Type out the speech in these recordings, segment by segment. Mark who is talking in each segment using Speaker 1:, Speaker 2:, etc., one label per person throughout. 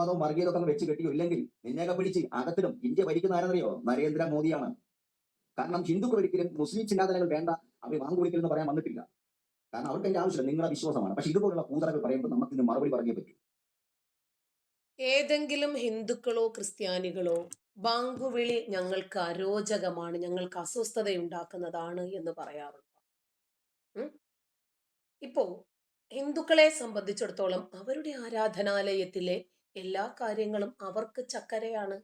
Speaker 1: അതോ വർഗീയതൊക്കെ വെച്ച് കെട്ടിയോ? ഇല്ലെങ്കിൽ നിന്നെയൊക്കെ പിടിച്ച് അകത്തിടും. ഇന്ത്യ ഭരിക്കുന്ന ആരെന്നറിയോ? നരേന്ദ്രമോദിയാണ് കാരണം ഹിന്ദുക്കൾ ഒരിക്കലും മുസ്ലിം ചിന്താധാരകൾ വേണ്ട അവർ വാങ്ങുകൊടുക്കൽ എന്ന് പറയാൻ വന്നിട്ടില്ല. കാരണം അവർക്ക് അതിന്റെ ആവശ്യമില്ല. നിങ്ങളുടെ വിശ്വാസമാണ്. പക്ഷെ ഇതുപോലുള്ള കൂതറകൾ പറയുമ്പോൾ നമുക്ക് ഇന്ന് മറുപടി പറഞ്ഞേ പറ്റൂ.
Speaker 2: ഏതെങ്കിലും ഹിന്ദുക്കളോ ക്രിസ്ത്യാനികളോ ബാങ്കുവിളി ഞങ്ങൾക്ക് അരോചകമാണ് ഞങ്ങൾക്ക് അസ്വസ്ഥതയുണ്ടാക്കുന്നതാണ് എന്ന് പറയാറുണ്ട്. ഇപ്പോ ഹിന്ദുക്കളെ സംബന്ധിച്ചിടത്തോളം അവരുടെ ആരാധനാലയത്തിലെ എല്ലാ കാര്യങ്ങളും അവർക്ക് ചക്കരയാണ്.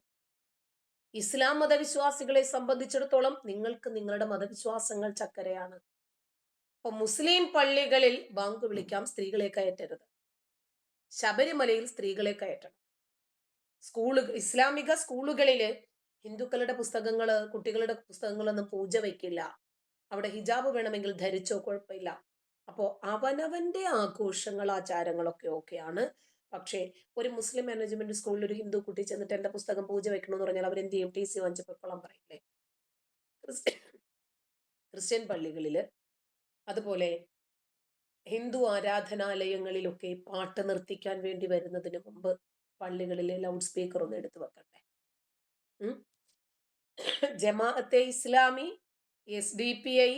Speaker 2: ഇസ്ലാം മതവിശ്വാസികളെ സംബന്ധിച്ചിടത്തോളം നിങ്ങൾക്ക് നിങ്ങളുടെ മതവിശ്വാസങ്ങൾ ചക്കരയാണ്. അപ്പൊ മുസ്ലിം പള്ളികളിൽ ബാങ്ക് വിളിക്കാം സ്ത്രീകളെ കയറ്റരുത്. ശബരിമലയിൽ സ്ത്രീകളെ കയറ്റണം. സ്കൂളുകൾ ഇസ്ലാമിക സ്കൂളുകളിൽ ഹിന്ദുക്കളുടെ പുസ്തകങ്ങൾ കുട്ടികളുടെ പുസ്തകങ്ങളൊന്നും പൂജ വയ്ക്കില്ല. അവിടെ ഹിജാബ് വേണമെങ്കിൽ ധരിച്ചോ കുഴപ്പമില്ല. അപ്പോൾ അവനവന്റെ ആഘോഷങ്ങൾ ആചാരങ്ങളൊക്കെ ഓക്കെയാണ് പക്ഷേ ഒരു മുസ്ലിം മാനേജ്മെന്റ് സ്കൂളിൽ ഒരു ഹിന്ദു കുട്ടി ചെന്നിട്ട് എന്റെ പുസ്തകം പൂജ വെക്കണമെന്ന് പറഞ്ഞാൽ അവരെന്ത് ചെയ്യും? ടി സി വാങ്ങിച്ച് പൊയ്ക്കോളാൻ പറയില്ലേ? ക്രിസ്ത്യൻ ക്രിസ്ത്യൻ പള്ളികളിൽ അതുപോലെ ഹിന്ദു ആരാധനാലയങ്ങളിലൊക്കെ പാട്ട് നിർത്തിക്കാൻ വേണ്ടി വരുന്നതിന് മുമ്പ് പള്ളികളിലെ ലൗഡ് സ്പീക്കർ ഒന്ന് എടുത്തു വെക്കട്ടെ Jamaat-e Islami S D P I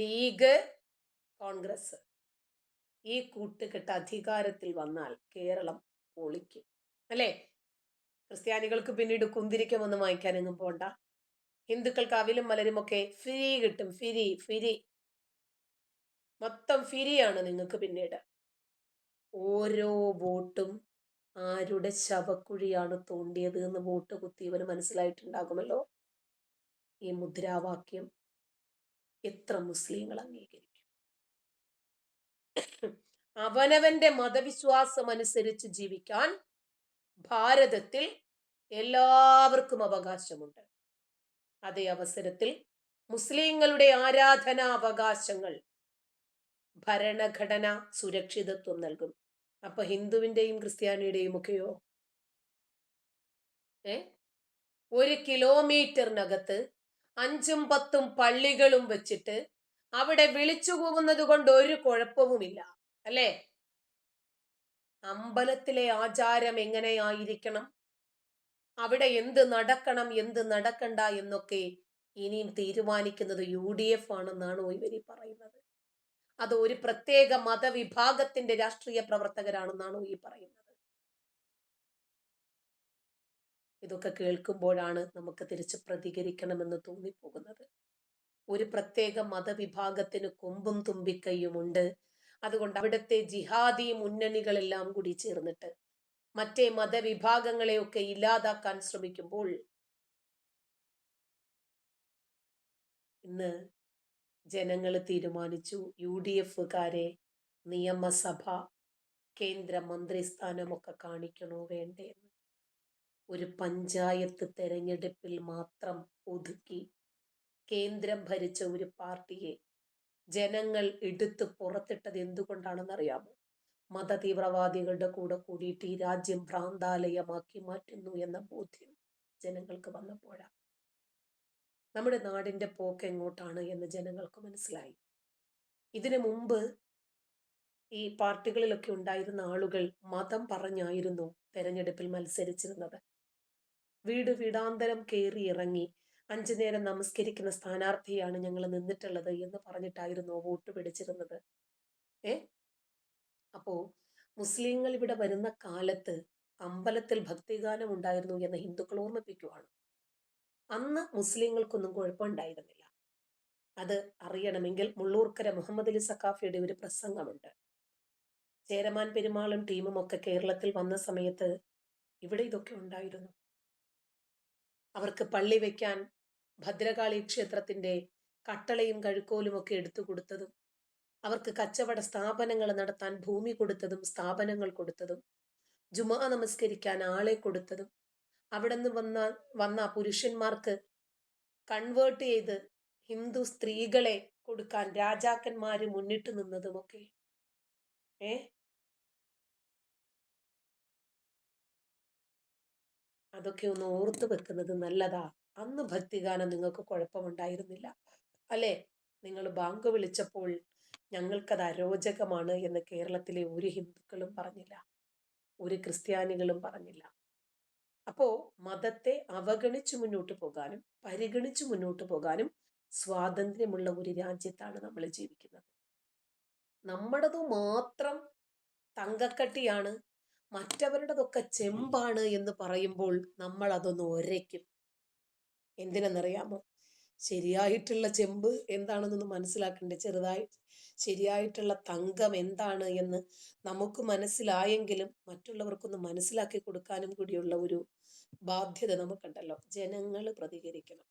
Speaker 2: league Congress. ഈ കൂട്ടുകെട്ട് അധികാരത്തിൽ വന്നാൽ കേരളം പൊളിക്കും. അല്ലേ? ക്രിസ്ത്യാനികൾക്ക് പിന്നീട് കുന്തിരിക്കമൊന്നും വാങ്ങിക്കാനൊന്നും പോണ്ട. ഹിന്ദുക്കൾക്ക് അവിലും മലരും ഒക്കെ ഫ്രീ കിട്ടും. ഫിരി ഫിരി മൊത്തം ഫിരിയാണ് നിങ്ങൾക്ക് പിന്നീട്. ഓരോ വോട്ടും ആരുടെ ശവക്കുഴിയാണ് തോണ്ടിയത് എന്ന് വോട്ട് കുത്തിയവന് മനസ്സിലായിട്ടുണ്ടാകുമല്ലോ? ഈ മുദ്രാവാക്യം എത്ര മുസ്ലിങ്ങൾ അംഗീകരിക്കും? അവനവന്റെ മതവിശ്വാസം അനുസരിച്ച് ജീവിക്കാൻ ഭാരതത്തിൽ എല്ലാവർക്കും അവകാശമുണ്ട്. അതേ അവസരത്തിൽ മുസ്ലിങ്ങളുടെ ആരാധനാവകാശങ്ങൾ ഭരണഘടന സുരക്ഷിതത്വം നൽകും. അപ്പൊ ഹിന്ദുവിന്റെയും ക്രിസ്ത്യാനിയുടെയും ഒക്കെയോ? ഏ? ഒരു കിലോമീറ്ററിനകത്ത് അഞ്ചും പത്തും പള്ളികളും വെച്ചിട്ട് അവിടെ വിളിച്ചു പോകുന്നത് കൊണ്ട് ഒരു കുഴപ്പവുമില്ല. അല്ലേ? അമ്പലത്തിലെ ആചാരം എങ്ങനെയായിരിക്കണം? അവിടെ എന്ത് നടക്കണം എന്ത് നടക്കണ്ട എന്നൊക്കെ ഇനിയും തീരുമാനിക്കുന്നത് യു ഡി എഫ് ആണെന്നാണ് ഇവർ പറയുന്നത്. അത് ഒരു പ്രത്യേക മതവിഭാഗത്തിന്റെ രാഷ്ട്രീയ പ്രവർത്തകരാണെന്നാണ് ഈ പറയുന്നത്. ഇതൊക്കെ കേൾക്കുമ്പോഴാണ് നമുക്ക് തിരിച്ച് പ്രതികരിക്കണമെന്ന് തോന്നിപ്പോകുന്നത്. ഒരു പ്രത്യേക മതവിഭാഗത്തിന് കൊമ്പും തുമ്പിക്കൈയുമുണ്ട് അതുകൊണ്ട് അവിടുത്തെ ജിഹാദി മുന്നണികളെല്ലാം കൂടി ചേർന്നിട്ട് മറ്റേ മതവിഭാഗങ്ങളെയൊക്കെ ഇല്ലാതാക്കാൻ ശ്രമിക്കുമ്പോൾ ഇന്ന് ജനങ്ങൾ തീരുമാനിച്ചു യു ഡി എഫുകാരെ നിയമസഭ കേന്ദ്ര മന്ത്രിസ്ഥാനമൊക്കെ കാണിക്കണോ വേണ്ടേ ഒരു പഞ്ചായത്ത് തെരഞ്ഞെടുപ്പിൽ മാത്രം ഒതുക്കി കേന്ദ്രം ഭരിച്ച ഒരു പാർട്ടിയെ ജനങ്ങൾ എടുത്ത് പുറത്തിട്ടത് എന്തുകൊണ്ടാണെന്നറിയാമോ? മതതീവ്രവാദികളുടെ കൂടെ കൂടിയിട്ട് ഈ രാജ്യം ഭ്രാന്താലയമാക്കി മാറ്റുന്നു എന്ന ബോധ്യം ജനങ്ങൾക്ക് വന്നപ്പോഴാണ് നമ്മുടെ നാടിന്റെ പോക്ക് എങ്ങോട്ടാണ് എന്ന് ജനങ്ങൾക്ക് മനസ്സിലായി. ഇതിനു മുമ്പ് ഈ പാർട്ടികളിലൊക്കെ ഉണ്ടായിരുന്ന ആളുകൾ മതം പറഞ്ഞായിരുന്നു തെരഞ്ഞെടുപ്പിൽ മത്സരിച്ചിരുന്നത്. വീട് വീടാന്തരം കയറി ഇറങ്ങി അഞ്ചു നേരം നമസ്കരിക്കുന്ന സ്ഥാനാർത്ഥിയാണ് ഞങ്ങൾ നിന്നിട്ടുള്ളത് എന്ന് പറഞ്ഞിട്ടായിരുന്നു വോട്ട് പിടിച്ചിരുന്നത്. ഏ? അപ്പോ മുസ്ലിങ്ങൾ ഇവിടെ വരുന്ന കാലത്ത് അമ്പലത്തിൽ ഭക്തിഗാനം ഉണ്ടായിരുന്നു എന്ന് ഹിന്ദുക്കൾ ഓർമ്മിപ്പിക്കുവാണ്. അന്ന് മുസ്ലിങ്ങൾക്കൊന്നും കുഴപ്പമുണ്ടായിരുന്നില്ല. അത് അറിയണമെങ്കിൽ മുള്ളൂർക്കര മുഹമ്മദ് അലി സഖാഫിയുടെ ഒരു പ്രസംഗമുണ്ട്. ചേരമാൻ പെരുമാളും ടീമും ഒക്കെ കേരളത്തിൽ വന്ന സമയത്ത് ഇവിടെ ഇതൊക്കെ ഉണ്ടായിരുന്നു. അവർക്ക് പള്ളി വയ്ക്കാൻ ഭദ്രകാളി ക്ഷേത്രത്തിന്റെ കട്ടളയും കഴുക്കോലും ഒക്കെ എടുത്തു കൊടുത്തതും അവർക്ക് കച്ചവട സ്ഥാപനങ്ങൾ നടത്താൻ ഭൂമി കൊടുത്തതും സ്ഥാപനങ്ങൾ കൊടുത്തതും ജുമാ നമസ്കരിക്കാൻ ആളെ കൊടുത്തതും അവിടെ വന്ന വന്ന പുരുഷന്മാർക്ക് കൺവേർട്ട് ചെയ്ത് ഹിന്ദു സ്ത്രീകളെ കൊടുക്കാൻ രാജാക്കന്മാര് മുന്നിട്ട് നിന്നതുമൊക്കെ ഏ? അതൊക്കെ ഒന്ന് ഓർത്തു വെക്കുന്നത് നല്ലതാ. അന്ന് ഭക്തിഗാനം നിങ്ങൾക്ക് കുഴപ്പമുണ്ടായിരുന്നില്ല. അല്ലേ? നിങ്ങൾ ബാങ്ക് വിളിച്ചപ്പോൾ ഞങ്ങൾക്കത് അരോചകമാണ് എന്ന് കേരളത്തിലെ ഒരു ഹിന്ദുക്കളും പറഞ്ഞില്ല. ഒരു ക്രിസ്ത്യാനികളും പറഞ്ഞില്ല. അപ്പോൾ മതത്തെ അവഗണിച്ചു മുന്നോട്ട് പോകാനും പരിഗണിച്ചു മുന്നോട്ട് പോകാനും സ്വാതന്ത്ര്യമുള്ള ഒരു രാജ്യത്താണ് നമ്മൾ ജീവിക്കുന്നത്. നമ്മുടേത് മാത്രം തങ്കക്കട്ടിയാണ്. മറ്റവരുടേതൊക്കെ ചെമ്പാണ് എന്ന് പറയുമ്പോൾ നമ്മൾ അതൊന്ന് ഒരയ്ക്കും. എന്തിനെന്നറിയാമോ? ശരിയായിട്ടുള്ള ചെമ്പ് എന്താണെന്നൊന്ന് മനസ്സിലാക്കണ്ടേ ചെറുതായി? ശരിയായിട്ടുള്ള തങ്കം എന്താണ് എന്ന് നമുക്ക് മനസ്സിലായെങ്കിലും മറ്റുള്ളവർക്കൊന്ന് മനസ്സിലാക്കി കൊടുക്കാനും കൂടിയുള്ള ഒരു ബാധ്യത നമുക്കുണ്ടല്ലോ. ജനങ്ങൾ പ്രതികരിക്കണം.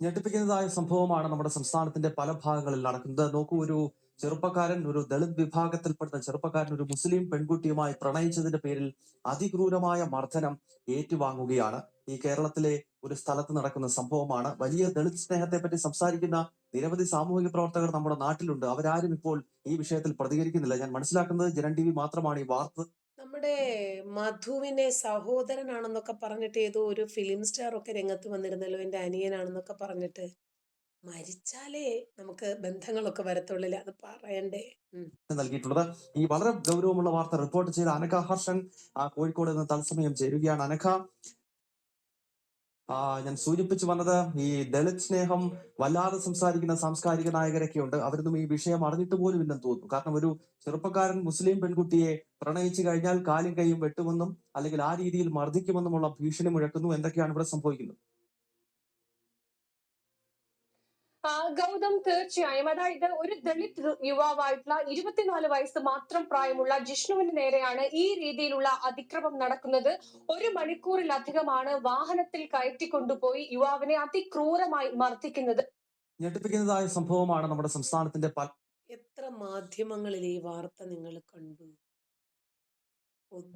Speaker 3: ഞെട്ടിപ്പിക്കുന്നതായ സംഭവമാണ് നമ്മുടെ സംസ്ഥാനത്തിന്റെ പല ഭാഗങ്ങളിൽ നടക്കുന്നത്. നോക്കൂ ഒരു ചെറുപ്പക്കാരൻ ഒരു ദളിത് വിഭാഗത്തിൽപ്പെടുന്ന ചെറുപ്പക്കാരൻ ഒരു മുസ്ലിം പെൺകുട്ടിയുമായി പ്രണയിച്ചതിന്റെ പേരിൽ അതിക്രൂരമായ മർദ്ദനം ഏറ്റുവാങ്ങുകയാണ്. ഈ കേരളത്തിലെ ഒരു സ്ഥലത്ത് നടക്കുന്ന സംഭവമാണ്. വലിയ ദളിത് സ്നേഹത്തെ പറ്റി സംസാരിക്കുന്ന നിരവധി സാമൂഹിക പ്രവർത്തകർ നമ്മുടെ നാട്ടിലുണ്ട്. അവരാരും ഇപ്പോൾ ഈ വിഷയത്തിൽ പ്രതികരിക്കുന്നില്ല. ഞാൻ മനസ്സിലാക്കുന്നത് ജനൻ ടി വി മാത്രമാണ് ഈ വാർത്ത.
Speaker 2: നമ്മുടെ മധുവിനെ സഹോദരനാണെന്നൊക്കെ പറഞ്ഞിട്ട് ഏതോ ഒരു ഫിലിം സ്റ്റാർ ഒക്കെ രംഗത്ത് വന്നിരുന്നല്ലോ. എന്റെ അനിയനാണെന്നൊക്കെ പറഞ്ഞിട്ട്. മരിച്ചാലേ നമുക്ക് ബന്ധങ്ങളൊക്കെ വരത്തുള്ളില്ല. അത് പറയണ്ടേ.
Speaker 3: നൽകിയിട്ടുള്ളത്. ഈ വളരെ ഗൗരവമുള്ള വാർത്ത റിപ്പോർട്ട് ചെയ്ത അനഘ ഹർഷൻ ആ, കോഴിക്കോട് നിന്ന് തത്സമയം ചേരുകയാണ്. അനഘ ഞാൻ സൂചിപ്പിച്ചു വന്നത് ഈ ദളിത് സ്നേഹം വല്ലാതെ സംസാരിക്കുന്ന സാംസ്കാരിക നായകരൊക്കെ ഉണ്ട്. അവരൊന്നും ഈ വിഷയം അറിഞ്ഞിട്ട് പോലും ഇല്ലെന്ന് തോന്നുന്നു. കാരണം ഒരു ചെറുപ്പക്കാരൻ മുസ്ലിം പെൺകുട്ടിയെ പ്രണയിച്ചു കഴിഞ്ഞാൽ കാലും കൈയും വെട്ടുമെന്നും അല്ലെങ്കിൽ ആ രീതിയിൽ മർദ്ദിക്കുമെന്നുമുള്ള ഭീഷണി മുഴക്കുന്നു. എന്തൊക്കെയാണ് ഇവിടെ സംഭവിക്കുന്നത്?
Speaker 4: ഗൗതം തീർച്ചയായും അതായത് ഒരു ദളിത് യുവാവായിട്ടുള്ള ഇരുപത്തിനാല് വയസ്സ് മാത്രം പ്രായമുള്ള ജിഷ്ണുവിന് നേരെയാണ് ഈ രീതിയിലുള്ള അതിക്രമം നടക്കുന്നത്. ഒരു മണിക്കൂറിലധികമാണ് വാഹനത്തിൽ കയറ്റിക്കൊണ്ടുപോയി യുവാവിനെ അതിക്രൂരമായി മർദ്ദിക്കുന്നത്.
Speaker 3: ഞെട്ടിപ്പിക്കുന്നതായ സംഭവമാണ് നമ്മുടെ സംസ്ഥാനത്തിന്റെ
Speaker 2: എത്ര മാധ്യമങ്ങളിൽ ഈ വാർത്ത നിങ്ങൾ കണ്ടു?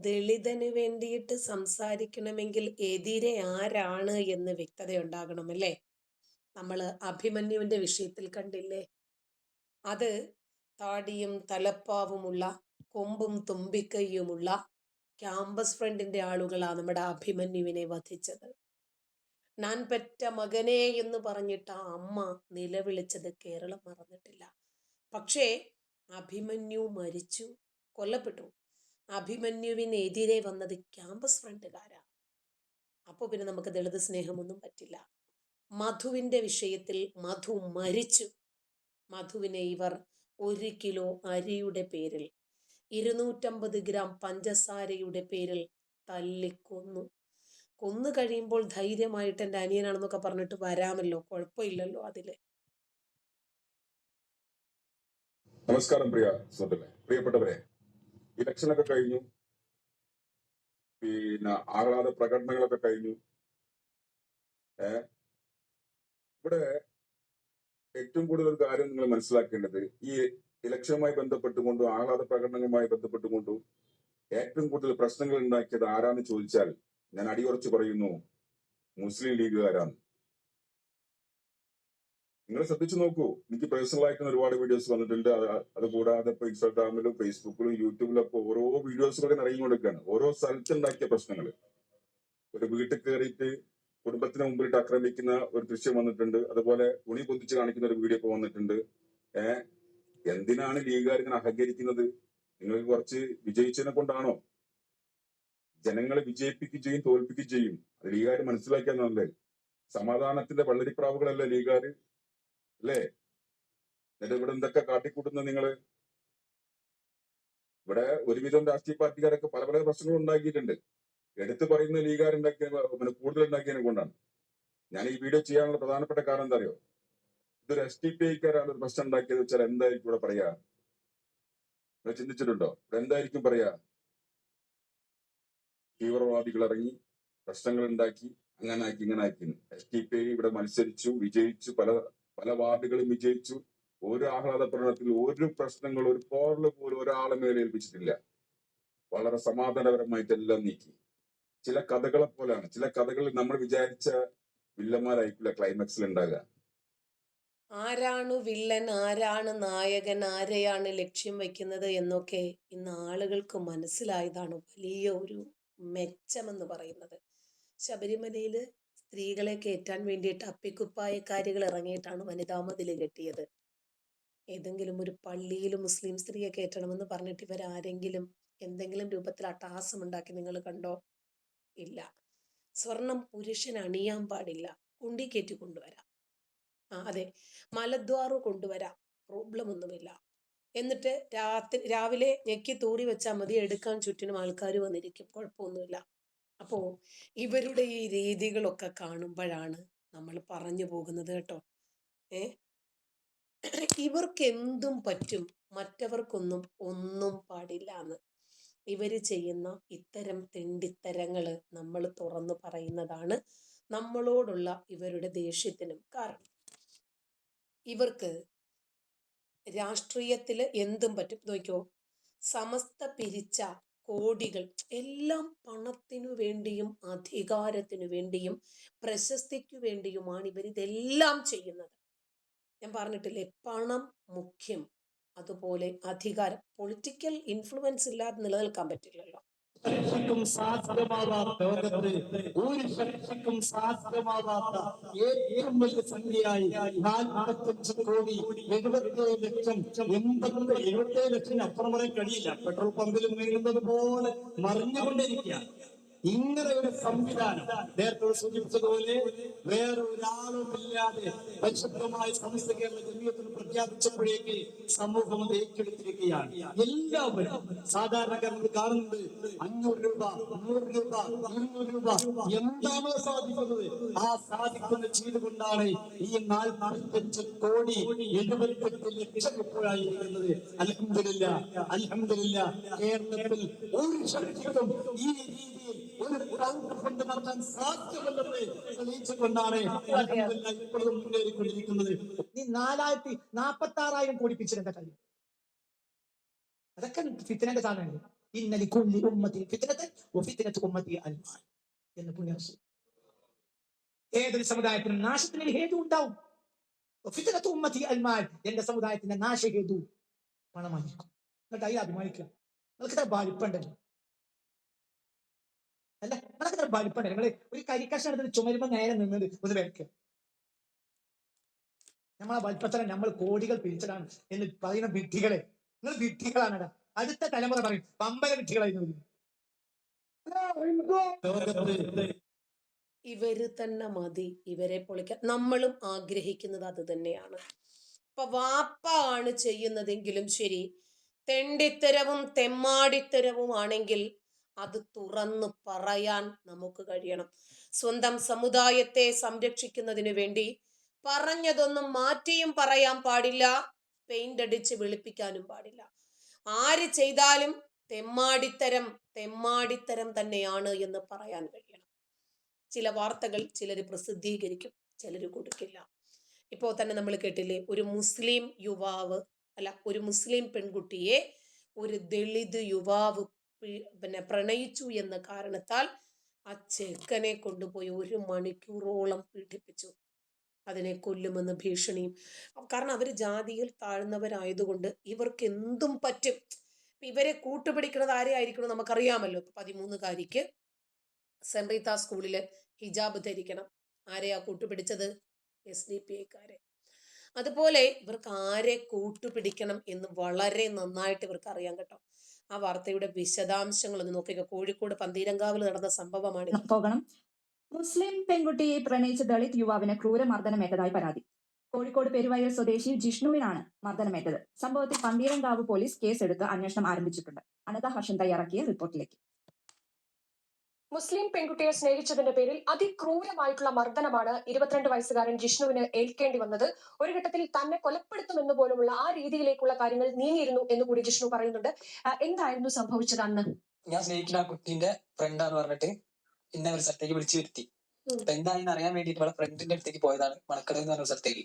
Speaker 2: ദളിതന് വേണ്ടിയിട്ട് സംസാരിക്കണമെങ്കിൽ എതിരെ ആരാണ് എന്ന് വ്യക്തത ഉണ്ടാകണം അല്ലേ? നമ്മൾ അഭിമന്യുവിന്റെ വിഷയത്തിൽ കണ്ടില്ലേ? അത് താടിയും തലപ്പാവുമുള്ള കൊമ്പും തുമ്പിക്കൈയുമുള്ള ക്യാമ്പസ് ഫ്രണ്ടിന്റെ ആളുകളാണ് നമ്മുടെ അഭിമന്യുവിനെ വധിച്ചത്. ഞാൻ പെറ്റ മകനെ എന്ന് പറഞ്ഞിട്ട് ആ അമ്മ നിലവിളിച്ചത് കേരളം മറന്നിട്ടില്ല. പക്ഷേ അഭിമന്യു മരിച്ചു കൊല്ലപ്പെട്ടു. അഭിമന്യുവിനെതിരെ വന്നത് ക്യാമ്പസ് ഫ്രണ്ടുകാരാ. അപ്പോൾ പിന്നെ നമുക്ക് ദളിത് സ്നേഹമൊന്നും പറ്റില്ല. മധുവിന്റെ വിഷയത്തിൽ മധു മരിച്ചു. മധുവിനെ ഇവർ ഒരു കിലോ അരിയുടെ പേരിൽ ഇരുന്നൂറ്റമ്പത് ഗ്രാം പഞ്ചസാരയുടെ പേരിൽ തല്ലിക്കൊന്നു. കൊന്നു കഴിയുമ്പോൾ ധൈര്യമായിട്ട് എന്റെ അനിയനാണെന്നൊക്കെ പറഞ്ഞിട്ട് വരാമല്ലോ കുഴപ്പമില്ലല്ലോ അതിൽ
Speaker 5: നമസ്കാരം പ്രിയ സുഹൃത്തുക്കളെ പ്രിയപ്പെട്ടവരെ ഇലക്ഷനൊക്കെ കഴിഞ്ഞു. പിന്നെ ആഹ്ലാദ പ്രകടനങ്ങളൊക്കെ കഴിഞ്ഞു. ഏ? ഇവിടെ ഏറ്റവും കൂടുതൽ ഒരു കാര്യം നിങ്ങൾ മനസ്സിലാക്കേണ്ടത് ഈ ഇലക്ഷനുമായി ബന്ധപ്പെട്ടുകൊണ്ടും ആഹ്ലാദ പ്രകടനങ്ങളുമായി ബന്ധപ്പെട്ടുകൊണ്ടും ഏറ്റവും കൂടുതൽ പ്രശ്നങ്ങൾ ഉണ്ടാക്കിയത് ആരാന്ന് ചോദിച്ചാൽ ഞാൻ അടിയുറച്ച് പറയുന്നു മുസ്ലിം ലീഗുകാരാണ്. നിങ്ങൾ ശ്രദ്ധിച്ചു നോക്കൂ. എനിക്ക് പേഴ്സണൽ ആയിട്ട് ഒരുപാട് വീഡിയോസ് വന്നിട്ടുണ്ട്. അത് അത് കൂടാതെ ഇപ്പൊ ഇൻസ്റ്റാഗ്രാമിലും ഫേസ്ബുക്കിലും യൂട്യൂബിലും ഒക്കെ ഓരോ വീഡിയോസുകളൊക്കെ കൊടുക്കുകയാണ് ഓരോ സ്ഥലത്തുണ്ടാക്കിയ പ്രശ്നങ്ങൾ ഒരു വീട്ടിൽ കയറിയിട്ട് കുടുംബത്തിന് മുമ്പിലിട്ട് ആക്രമിക്കുന്ന ഒരു ദൃശ്യം വന്നിട്ടുണ്ട്. അതുപോലെ തുണി പൊതിച്ച് കാണിക്കുന്ന ഒരു വീഡിയോ ഒക്കെ വന്നിട്ടുണ്ട്. ഏഹ് എന്തിനാണ് ലീഗുകാർ ഇങ്ങനെ അഹങ്കരിക്കുന്നത്? നിങ്ങൾക്ക് കുറച്ച് വിജയിച്ചതിനെ കൊണ്ടാണോ? ജനങ്ങളെ വിജയിപ്പിക്കുകയും ചെയ്യും തോൽപ്പിക്കുകയും ചെയ്യും. അത് ലീഗുകാർ മനസ്സിലാക്കിയാൽ നല്ലേ സമാധാനത്തിന്റെ വള്ളരിപ്രാവുകളല്ലേ ലീഗുകാർ അല്ലേ? എന്നിട്ട് ഇവിടെ എന്തൊക്കെ കാട്ടിക്കൂട്ടുന്ന നിങ്ങൾ? ഇവിടെ ഒരുവിധം രാഷ്ട്രീയ പാർട്ടിക്കാരൊക്കെ പല പല പ്രശ്നങ്ങൾ ഉണ്ടാക്കിയിട്ടുണ്ട്. എടുത്തു പറയുന്ന ലീഗാരുണ്ടാക്കിയ കൂടുതൽ ഉണ്ടാക്കിയതിനെ കൊണ്ടാണ്. ഞാൻ ഈ വീഡിയോ ചെയ്യാനുള്ള പ്രധാനപ്പെട്ട കാരണം എന്താ അറിയോ? ഇതൊരു എസ് ടി പി ഐക്കാരാണ് ഒരു പ്രശ്നം ഉണ്ടാക്കിയത് വെച്ചാൽ എന്തായിരിക്കും ഇവിടെ പറയാ? ചിന്തിച്ചിട്ടുണ്ടോ? ഇവിടെ എന്തായിരിക്കും പറയാ? തീവ്രവാദികൾ ഇറങ്ങി പ്രശ്നങ്ങൾ ഉണ്ടാക്കി അങ്ങനെ ആക്കി ഇങ്ങനെ ആക്കി എസ് ടി പി ഐ ഇവിടെ മത്സരിച്ചു വിജയിച്ചു പല പല വാർഡുകളും വിജയിച്ചു. ഒരു ആഹ്ലാദ പ്രകടനത്തിൽ ഒരു പ്രശ്നങ്ങൾ ഒരു പോറൽ പോലും ഒരാളെ മേലേൽപ്പിച്ചിട്ടില്ല വളരെ സമാധാനപരമായിട്ട് എല്ലാം നീക്കി. ചില കഥകളെ പോലെയാണ്. ചില കഥകൾ നമ്മൾ വിചാരിച്ച വില്ലന്മാരായിരിക്കില്ല ക്ലൈമാക്സിൽ ഉണ്ടാകുക
Speaker 2: ആരാണ് വില്ലൻ? ആരാണ് നായകൻ? ആരെയാണ് ലക്ഷ്യം വെക്കുന്നത്? എന്നൊക്കെ ഇന്ന് ആളുകൾക്ക് മനസ്സിലായതാണ് വലിയ ഒരു മെച്ചമെന്ന് പറയുന്നത്. ശബരിമലയിൽ സ്ത്രീകളെ കയറ്റാൻ വേണ്ടിയിട്ട് അപ്പിക്കുപ്പായക്കാരികൾ ഇറങ്ങിയിട്ടാണ് വനിതാ മതിൽ കെട്ടിയത്. ഏതെങ്കിലും ഒരു പള്ളിയിൽ മുസ്ലിം സ്ത്രീയെ കയറ്റണമെന്ന് പറഞ്ഞിട്ട് ഇവരാരെങ്കിലും എന്തെങ്കിലും രൂപത്തിൽ അട്ടഹാസം ഉണ്ടാക്കി നിങ്ങൾ കണ്ടോ? ഇല്ല. സ്വർണം പുരുഷൻ അണിയാൻ പാടില്ല. കുണ്ടി കയറ്റി കൊണ്ടുവരാം. ആ അതെ. മലദ്വാറ് കൊണ്ടുവരാം. പ്രോബ്ലം ഒന്നുമില്ല. എന്നിട്ട് രാത്രി രാവിലെ ഞെക്കി തൂറി വെച്ചാൽ മതി. എടുക്കാൻ ചുറ്റിനും ആൾക്കാർ വന്നിരിക്കും. കുഴപ്പമൊന്നുമില്ല. അപ്പോൾ ഇവരുടെ ഈ രീതികളൊക്കെ കാണുമ്പോഴാണ് നമ്മൾ പറഞ്ഞു പോകുന്നത് കേട്ടോ. ഏ? ഇവർക്ക് എന്തും പറ്റും. മറ്റവർക്കൊന്നും ഒന്നും പാടില്ല എന്ന് ഇവർ ചെയ്യുന്ന ഇത്തരം തെണ്ടിത്തരങ്ങൾ നമ്മൾ തുറന്നു പറയുന്നതാണ് നമ്മളോടുള്ള ഇവരുടെ ദേഷ്യത്തിനും കാരണം. ഇവർക്ക് രാഷ്ട്രീയത്തിൽ എന്തും പറ്റും. നോക്കിയോ സമസ്ത പിരിച്ച കോടികൾ എല്ലാം പണത്തിനു വേണ്ടിയും അധികാരത്തിനു വേണ്ടിയും പ്രശസ്തിക്കു വേണ്ടിയുമാണ് ഇവർ ഇതെല്ലാം ചെയ്യുന്നത്. ഞാൻ പറഞ്ഞിട്ടില്ലേ പണം മുഖ്യം. അതുപോലെ അധികാരം പൊളിറ്റിക്കൽ ഇൻഫ്ലുവൻസ് ഇല്ലാതെ നിലനിൽക്കാൻ പറ്റില്ലല്ലോ.
Speaker 6: ശക്തിക്കും സാധ്യമാവാത്ത ലോകത്ത് ഒരു ശക്തിക്കും സാധ്യമാവാത്ത ഏറ്റവും വലിയ സംഖ്യയായി നാൽപ്പത്തഞ്ച് കോടി എഴുപത്തേഴ് ലക്ഷം എൺപത്തി എഴുപത്തേഴ് ലക്ഷം അപ്പുറം വരെ കഴിയില്ല. പെട്രോൾ പമ്പിൽ വീഴുന്നത് പോലെ മറിഞ്ഞുകൊണ്ടിരിക്കുകയാണ്. ഇങ്ങനെ ഒരു സംവിധാനം നേരത്തെ സൂചിപ്പിച്ചതുപോലെ വേറെ ഒരാളുമില്ലാതെ പരിശുദ്ധമായ സമസ്ത കേരള ജമീയത്തിൽ പ്രഖ്യാപിച്ചപ്പോഴേക്ക് സമൂഹം അത് ഏറ്റെടുത്തിരിക്കുകയാണ്. എല്ലാവരും സാധാരണക്കാരൻ കാണുന്നത് അഞ്ഞൂറ് രൂപ നൂറ് രൂപ ഇരുന്നൂറ് രൂപ. എന്താണോ സാധിക്കുന്നത്? ആ സാധിക്കുന്ന ചെയ്തുകൊണ്ടാണ് ഈ നാൽപ്പത്തഞ്ച് കോടി എഴുപത്തെട്ട് ലക്ഷം ഇപ്പോഴായിരിക്കുന്നത്. അലഹമില്ല അലഹമില്ല കേരളത്തിൽ ഒരു ശക്തിക്കും ഈ രീതിയിൽ ഒരു നടത്താൻ സാധ്യമല്ലെന്ന് തെളിയിച്ചുകൊണ്ടാണ് ഇപ്പോഴും മുന്നേറിക്കൊണ്ടിരിക്കുന്നത്.
Speaker 7: നീ നാലായിരത്തി നാപ്പത്തി ആറായിരം കോടി എന്താ കാര്യം? അതൊക്കെ ഫിത്തിനന്റെ സാധനമാണ് ഇന്നലെ കുല്ലി ഉമ്മത്തി ഫിത്തിനത്തെ ഫിത്തിനത്ത് ഉമ്മത്തി അൽമാൻ എന്ന് പുണ്യസു ഏതൊരു സമുദായത്തിനും നാശത്തിന് ഹേതു ഉണ്ടാവും. ഫിത്തിനത്ത് ഉമ്മത്തി അൽമാൻ എന്റെ സമുദായത്തിന്റെ നാശഹേതു പണമായിരിക്കും. എന്നിട്ട് അതിൽ അഭിമാനിക്കുക. നിങ്ങൾക്ക് ഇത്ര വലിപ്പുണ്ടല്ലോ അല്ല? നിങ്ങൾക്ക് ഇത്ര വലിപ്പുണ്ട് നിങ്ങൾ ഒരു കരിക്കഷ്ണം എടുത്തിട്ട് ചുമരുമ്പോ നേരെ നിന്നത് ഒന്ന് വരയ്ക്കുക നമ്മളെ വലിപ്പത്തരം നമ്മൾ കോടികൾ പിരിച്ചതാണ് എന്ന് പറയുന്ന വിഡ്ഢികളെ. നിങ്ങൾ വിഡ്ഢികളാണ് അടുത്ത തലമുറ പറയും പമ്പര
Speaker 6: ലോകത്ത്
Speaker 2: ഇവർ തന്നെ മതി. ഇവരെ പൊളിക്കാൻ. നമ്മളും ആഗ്രഹിക്കുന്നത് അത് തന്നെയാണ്. ഇപ്പൊ വാപ്പ ആണ് ചെയ്യുന്നതെങ്കിലും ശരി തെണ്ടിത്തരവും തെമ്മാടിത്തരവും ആണെങ്കിൽ അത് തുറന്നു പറയാൻ നമുക്ക് കഴിയണം. സ്വന്തം സമുദായത്തെ സംരക്ഷിക്കുന്നതിന് വേണ്ടി പറഞ്ഞതൊന്നും മാറ്റിയും പറയാൻ പാടില്ല പെയിന്റ് അടിച്ച് വെളുപ്പിക്കാനും പാടില്ല. ആര് ചെയ്താലും തെമ്മാടിത്തരം തെമ്മാടിത്തരം തന്നെയാണ് എന്ന് പറയാൻ കഴിയണം. ചില വാർത്തകൾ ചിലർ പ്രസിദ്ധീകരിക്കും ചിലർ കൊടുക്കില്ല. ഇപ്പോൾ തന്നെ നമ്മൾ കേട്ടില്ലേ ഒരു മുസ്ലിം യുവാവ് അല്ല ഒരു മുസ്ലിം പെൺകുട്ടിയെ ഒരു ദളിത് യുവാവ് പിന്നെ പ്രണയിച്ചു എന്ന കാരണത്താൽ ആ ചെക്കനെ കൊണ്ടുപോയി ഒരു മണിക്കൂറോളം പീഡിപ്പിച്ചു. അതിനെ കൊല്ലുമെന്ന് ഭീഷണിയും കാരണം അവർ ജാതിയിൽ താഴ്ന്നവരായതുകൊണ്ട് ഇവർക്ക് എന്തും പറ്റും ഇവരെ കൂട്ടുപിടിക്കുന്നത് ആരെയായിരിക്കണം നമുക്കറിയാമല്ലോ. പതിമൂന്നുകാരിക്ക് സെന്റ് റീത്ത സ്കൂളിൽ ഹിജാബ് ധരിക്കണം. ആരെയാ കൂട്ടുപിടിച്ചത്? എസ് ഡി പി ഐക്കാരെ. അതുപോലെ ഇവർക്ക് ആരെ കൂട്ടുപിടിക്കണം എന്ന് വളരെ നന്നായിട്ട് ഇവർക്ക് അറിയാം കേട്ടോ. ആ വാർത്തയുടെ വിശദാംശങ്ങൾ ഒന്ന് നോക്കിക്കോ. കോഴിക്കോട് പന്തീരങ്കാവിൽ നടന്ന സംഭവമാണ്
Speaker 8: പോകണം. മുസ്ലിം പെൺകുട്ടിയെ പ്രണയിച്ച ദളിത് യുവാവിന് ക്രൂരമർദ്ദനമേറ്റതായി പരാതി. കോഴിക്കോട് പെരുവയൽ സ്വദേശി ജിഷ്ണുവിനാണ് മർദ്ദനമേറ്റത് സംഭവത്തിൽ പന്തീരങ്കാവ് പോലീസ് കേസെടുത്ത് അന്വേഷണം ആരംഭിച്ചിട്ടുണ്ട്. അനത ഹർഷൻ തയ്യാറാക്കിയ റിപ്പോർട്ടിലേക്ക്.
Speaker 4: മുസ്ലിം പെൺകുട്ടിയെ സ്നേഹിച്ചതിന്റെ പേരിൽ അതിക്രൂരമായിട്ടുള്ള മർദ്ദനമാണ് ഇരുപത്തിരണ്ട് വയസ്സുകാരൻ ജിഷ്ണുവിന് ഏൽക്കേണ്ടി വന്നത്. ഒരു ഘട്ടത്തിൽ തന്നെ കൊലപ്പെടുത്തുമെന്ന് പോലുമുള്ള ആ രീതിയിലേക്കുള്ള കാര്യങ്ങൾ നീങ്ങിയിരുന്നു എന്ന് കൂടി ജിഷ്ണു പറയുന്നുണ്ട്. എന്തായിരുന്നു സംഭവിച്ചത് അന്ന്?
Speaker 9: ഞാൻ സ്നേഹിക്കുന്ന ആ കുട്ടീന്റെ ഫ്രണ്ടാന്ന് പറഞ്ഞിട്ട് എന്നെ ഒരു സ്ഥലത്തേക്ക് വിളിച്ചു വരുത്തി. എന്തായെന്ന് അറിയാൻ വേണ്ടിയിട്ട് ഫ്രണ്ടിന്റെ അടുത്തേക്ക് പോയതാണ് മണക്കട എന്ന് പറഞ്ഞ സ്ഥലത്തേക്ക്.